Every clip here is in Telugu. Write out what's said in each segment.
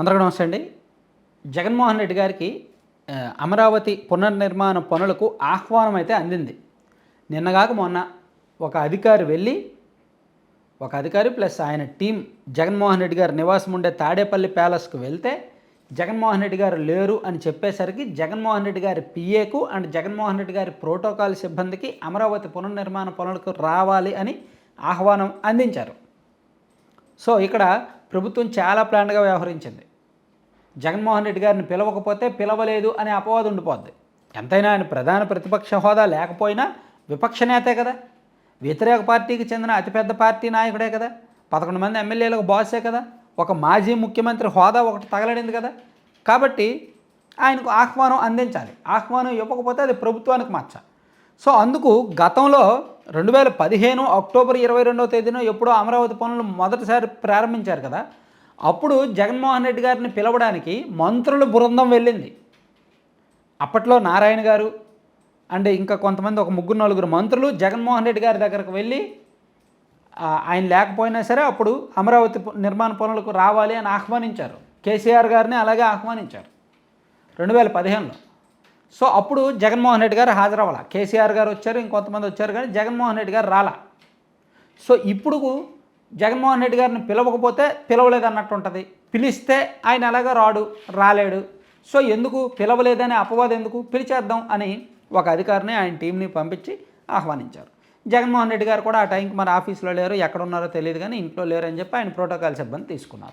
అందరికీ నమస్తే అండి. జగన్మోహన్ రెడ్డి గారికి అమరావతి పునర్నిర్మాణ పనులకు ఆహ్వానం అయితే అందింది. నిన్నగాక మొన్న ఒక అధికారి వెళ్ళి ఒక అధికారి ప్లస్ ఆయన టీం జగన్మోహన్ రెడ్డి గారు నివాసం ఉండే తాడేపల్లి ప్యాలెస్కు వెళ్తే జగన్మోహన్ రెడ్డి గారు లేరు అని చెప్పేసరికి జగన్మోహన్ రెడ్డి గారి పిఏకు అండ్ జగన్మోహన్ రెడ్డి గారి ప్రోటోకాల్ సిబ్బందికి అమరావతి పునర్నిర్మాణ పనులకు రావాలి అని ఆహ్వానం అందించారు. సో ఇక్కడ ప్రభుత్వం చాలా ప్లాన్గా వ్యవహరించింది. జగన్మోహన్ రెడ్డి గారిని పిలవకపోతే పిలవలేదు అనే అపవాదం ఉండిపోద్ది. ఎంతైనా ఆయన ప్రధాన ప్రతిపక్ష హోదా లేకపోయినా విపక్ష నేతే కదా. వ్యతిరేక పార్టీకి చెందిన అతిపెద్ద పార్టీ నాయకుడే కదా. పదకొండు మంది ఎమ్మెల్యేలకు బాసే కదా. ఒక మాజీ ముఖ్యమంత్రి హోదా ఒకటి తగలడింది కదా. కాబట్టి ఆయనకు ఆహ్వానం అందించాలి. ఆహ్వానం ఇవ్వకపోతే అది ప్రభుత్వానికి మచ్చ. సో అందుకు గతంలో రెండు వేల పదిహేను అక్టోబర్ ఇరవై రెండవ తేదీన ఎప్పుడో అమరావతి పనులు మొదటిసారి ప్రారంభించారు కదా. అప్పుడు జగన్మోహన్ రెడ్డి గారిని పిలవడానికి మంత్రుల బృందం వెళ్ళింది. అప్పట్లో నారాయణ గారు అండ్ ఇంకా కొంతమంది ఒక ముగ్గురు నలుగురు మంత్రులు జగన్మోహన్ రెడ్డి గారి దగ్గరకు వెళ్ళి ఆయన లేకపోయినా సరే అప్పుడు అమరావతి నిర్మాణ పనులకు రావాలి అని ఆహ్వానించారు. కేసీఆర్ గారిని అలాగే ఆహ్వానించారు రెండు వేల పదిహేనులో. సో అప్పుడు జగన్మోహన్ రెడ్డి గారు హాజరవ్వాల. కేసీఆర్ గారు వచ్చారు ఇంకొంతమంది వచ్చారు కానీ జగన్మోహన్ రెడ్డి గారు రాలా. సో ఇప్పుడు జగన్మోహన్ రెడ్డి గారిని పిలవకపోతే పిలవలేదు అన్నట్టు ఉంటుంది పిలిస్తే ఆయన ఎలాగ రాడు రాలేడు. సో ఎందుకు పిలవలేదనే అపవాదం ఎందుకు? పిలిచేద్దాం అని ఒక అధికారిని ఆయన టీంని పంపించి ఆహ్వానించారు. జగన్మోహన్ రెడ్డి గారు కూడా ఆ టైంకి మన ఆఫీస్లో లేరు ఎక్కడ ఉన్నారో తెలియదు కానీ ఇంట్లో లేరు అని చెప్పి ఆయన ప్రోటోకాల్ సిబ్బంది తీసుకున్నారు.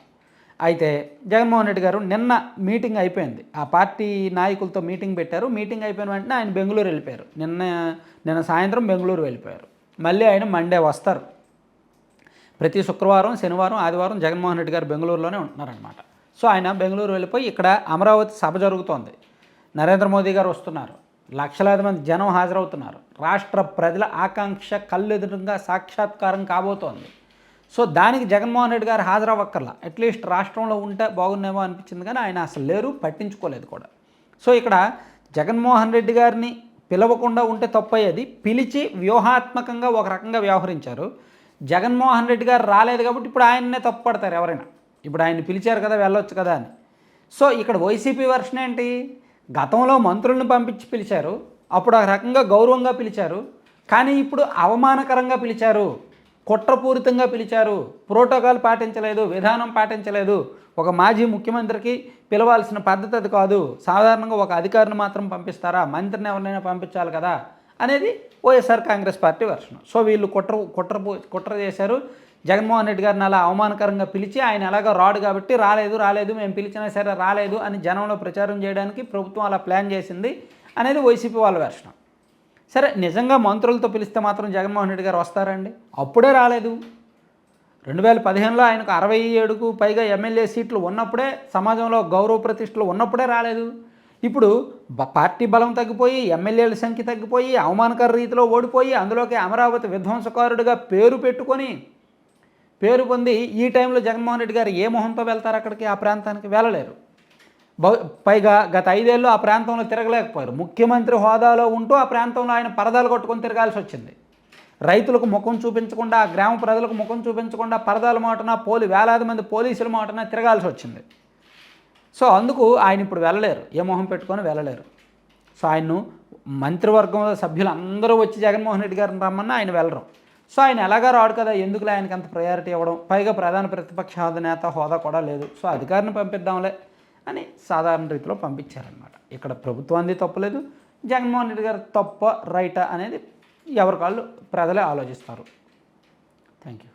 అయితే జగన్మోహన్ రెడ్డి గారు నిన్న మీటింగ్ అయిపోయింది. ఆ పార్టీ నాయకులతో మీటింగ్ పెట్టారు. మీటింగ్ అయిపోయిన వెంటనే ఆయన బెంగళూరు వెళ్ళిపోయారు. నిన్న నిన్న సాయంత్రం బెంగళూరు వెళ్ళిపోయారు. మళ్ళీ ఆయన మండే వస్తారు. ప్రతి శుక్రవారం శనివారం ఆదివారం జగన్మోహన్ రెడ్డి గారు బెంగళూరులోనే ఉంటున్నారనమాట సో ఆయన బెంగళూరు వెళ్ళిపోయి ఇక్కడ అమరావతి సభ జరుగుతోంది. నరేంద్ర మోదీ గారు వస్తున్నారు. లక్షలాది మంది జనం హాజరవుతున్నారు. రాష్ట్ర ప్రజల ఆకాంక్ష కళ్ళెదురుగా సాక్షాత్కారం కాబోతోంది. సో దానికి జగన్మోహన్ రెడ్డి గారు హాజరవ్వక్కర్లా. అట్లీస్ట్ రాష్ట్రంలో ఉంటే బాగున్నేమో అనిపించింది కానీ ఆయన అసలు లేరు పట్టించుకోలేదు కూడా. సో ఇక్కడ జగన్మోహన్ రెడ్డి గారిని పిలవకుండా ఉంటే తప్పయ్యేది పిలిచి వ్యూహాత్మకంగా ఒక రకంగా వ్యవహరించారు. జగన్మోహన్ రెడ్డి గారు రాలేదు కాబట్టి ఇప్పుడు ఆయన్నే తప్పుపడతారు ఎవరైనా. ఇప్పుడు ఆయన పిలిచారు కదా వెళ్ళొచ్చు కదా అని. సో ఇక్కడ వైసీపీ వర్షన్ ఏంటి? గతంలో మంత్రులను పంపించి పిలిచారు అప్పుడు ఆ రకంగా గౌరవంగా పిలిచారు కానీ ఇప్పుడు అవమానకరంగా పిలిచారు కుట్రపూరితంగా పిలిచారు ప్రోటోకాల్ పాటించలేదు విధానం పాటించలేదు. ఒక మాజీ ముఖ్యమంత్రికి పిలవాల్సిన పద్ధతి అది కాదు. సాధారణంగా ఒక అధికారిని మాత్రం పంపిస్తారా? మంత్రిని ఎవరినైనా పంపించాలి కదా. అనేది వైఎస్ఆర్ కాంగ్రెస్ పార్టీ వర్షం సో వీళ్ళు కుట్ర కుట్ర కుట్ర చేశారు. జగన్మోహన్ రెడ్డి గారిని అలా అవమానకరంగా పిలిచి ఆయన ఎలాగో రాడు కాబట్టి రాలేదు రాలేదు మేము పిలిచినా సరే రాలేదు అని జనంలో ప్రచారం చేయడానికి ప్రభుత్వం అలా ప్లాన్ చేసింది అనేది వైసీపీ వాళ్ళ వెర్షనం సరే నిజంగా మంత్రులతో పిలిస్తే మాత్రం జగన్మోహన్ రెడ్డి గారు వస్తారండి? అప్పుడే రాలేదు. రెండు వేల పదిహేనులో ఆయనకు అరవై ఏడుకు పైగా ఎమ్మెల్యే సీట్లు ఉన్నప్పుడే సమాజంలో గౌరవ ప్రతిష్టలు ఉన్నప్పుడే రాలేదు. ఇప్పుడు బ- పార్టీ బలం తగ్గిపోయి ఎమ్మెల్యేల సంఖ్య తగ్గిపోయి అవమానకర రీతిలో ఓడిపోయి అందులోకి అమరావతి విధ్వంసకారుడిగా పేరు పెట్టుకొని పేరు పొంది ఈ టైంలో జగన్మోహన్ రెడ్డి గారు ఏ మొహంతో వెళ్తారు అక్కడికి? ఆ ప్రాంతానికి వెళ్ళలేరు. పైగా గత ఐదేళ్ళు ఆ ప్రాంతంలో తిరగలేకపోయారు. ముఖ్యమంత్రి హోదాలో ఉంటూ ఆ ప్రాంతంలో ఆయన పరదాలు కొట్టుకొని తిరగాల్సి వచ్చింది. రైతులకు ముఖం చూపించకుండా ఆ గ్రామ ప్రజలకు ముఖం చూపించకుండా పరదాల మాటన పోలి వేలాది మంది పోలీసుల మాటన తిరగాల్సి వచ్చింది. సో అందుకు ఆయన ఇప్పుడు వెళ్ళలేరు. ఏ మొహం పెట్టుకొని వెళ్ళలేరు. సో ఆయన్ను మంత్రివర్గంలో సభ్యులు అందరూ వచ్చి జగన్మోహన్ రెడ్డి గారిని రమ్మన్నా ఆయన వెళ్ళరు. సో ఆయన ఎలాగా రాడు కదా? ఎందుకులే ఆయనకి అంత ప్రయారిటీ ఇవ్వడం? పైగా ప్రధాన ప్రతిపక్ష అధినేత నేత హోదా కూడా లేదు. సో అధికారిని పంపిద్దాంలే అని సాధారణ రీతిలో పంపించారనమాట ఇక్కడ ప్రభుత్వాన్ని తప్పలేదు జగన్మోహన్ రెడ్డి గారు తప్ప రైటా అనేది ఎవరి కాళ్ళు ప్రజలే ఆలోచిస్తారు. Thank you